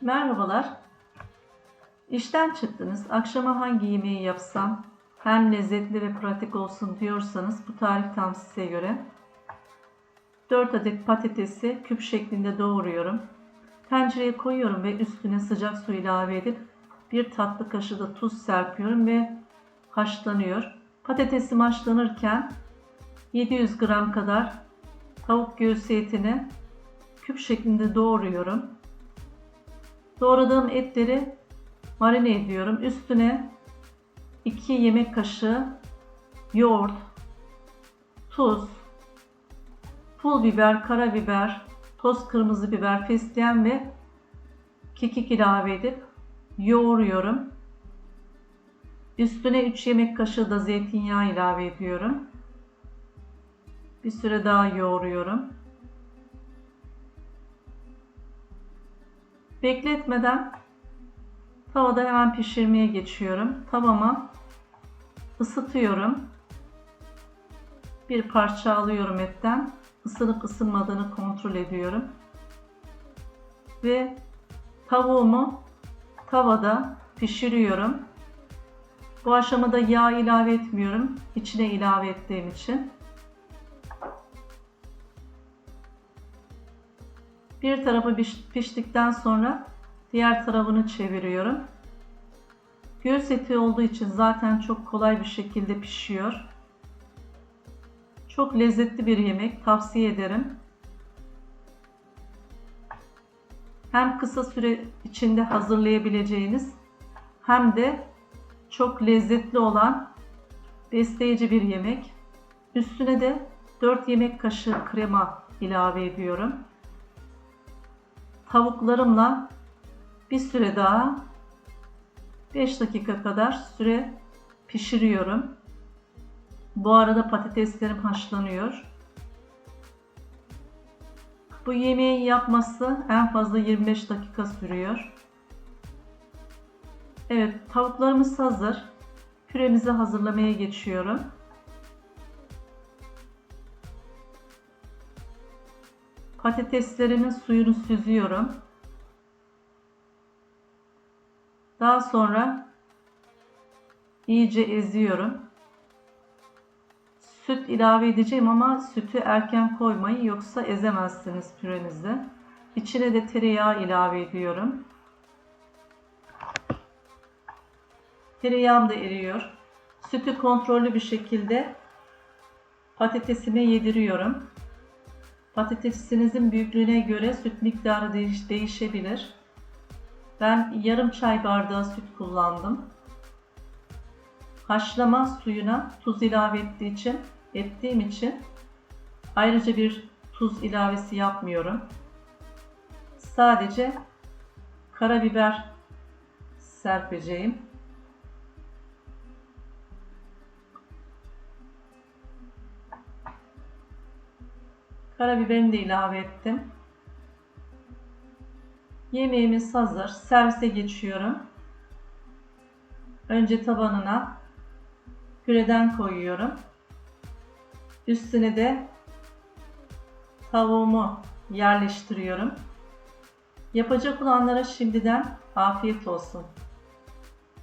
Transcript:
Merhabalar. İşten çıktınız. Akşama hangi yemeği yapsam hem lezzetli ve pratik olsun diyorsanız bu tarif tam size göre. 4 adet patatesi küp şeklinde doğruyorum. Tencereye koyuyorum ve üstüne sıcak su ilave edip bir tatlı kaşığı da tuz serpiyorum ve haşlanıyor. Patatesim haşlanırken 700 gram kadar tavuk göğsü etini küp şeklinde doğruyorum. Doğradığım etleri marine ediyorum. Üstüne 2 yemek kaşığı yoğurt, tuz, pul biber, karabiber, toz kırmızı biber, fesleğen ve kekik ilave edip yoğuruyorum. Üstüne 3 yemek kaşığı da zeytinyağı ilave ediyorum. Bir süre daha yoğuruyorum. Bekletmeden tavada hemen pişirmeye geçiyorum. Tavama ısıtıyorum. Bir parça alıyorum etten. Isınıp ısınmadığını kontrol ediyorum. Ve tavuğumu tavada pişiriyorum. Bu aşamada yağ ilave etmiyorum. İçine ilave ettiğim için. Bir tarafı piş- piştikten sonra diğer tarafını çeviriyorum. Göğüs eti olduğu için zaten çok kolay bir şekilde pişiyor. Çok lezzetli bir yemek. Tavsiye ederim. Hem kısa süre içinde hazırlayabileceğiniz hem de çok lezzetli olan besleyici bir yemek. Üstüne de 4 yemek kaşığı krema ilave ediyorum tavuklarımla bir süre daha 5 dakika kadar süre pişiriyorum. Bu arada patateslerim haşlanıyor. Bu yemeği yapması en fazla 25 dakika sürüyor. Evet, tavuklarımız hazır. Püremizi hazırlamaya geçiyorum. Patateslerimin suyunu süzüyorum. Daha sonra iyice eziyorum. Süt ilave edeceğim ama sütü erken koymayın yoksa ezemezsiniz pürenizi. İçine de tereyağı ilave ediyorum. Tereyağım da eriyor. Sütü kontrollü bir şekilde patatesime yediriyorum. Patatesinizin büyüklüğüne göre süt miktarı değiş değişebilir. Ben yarım çay bardağı süt kullandım. Haşlama suyuna tuz ilave ettiği için, ettiğim için ayrıca bir tuz ilavesi yapmıyorum. Sadece karabiber serpeceğim. Karabiberini de ilave ettim. Yemeğimiz hazır. Servise geçiyorum. Önce tabanına püreden koyuyorum. Üstüne de tavuğumu yerleştiriyorum. Yapacak olanlara şimdiden afiyet olsun.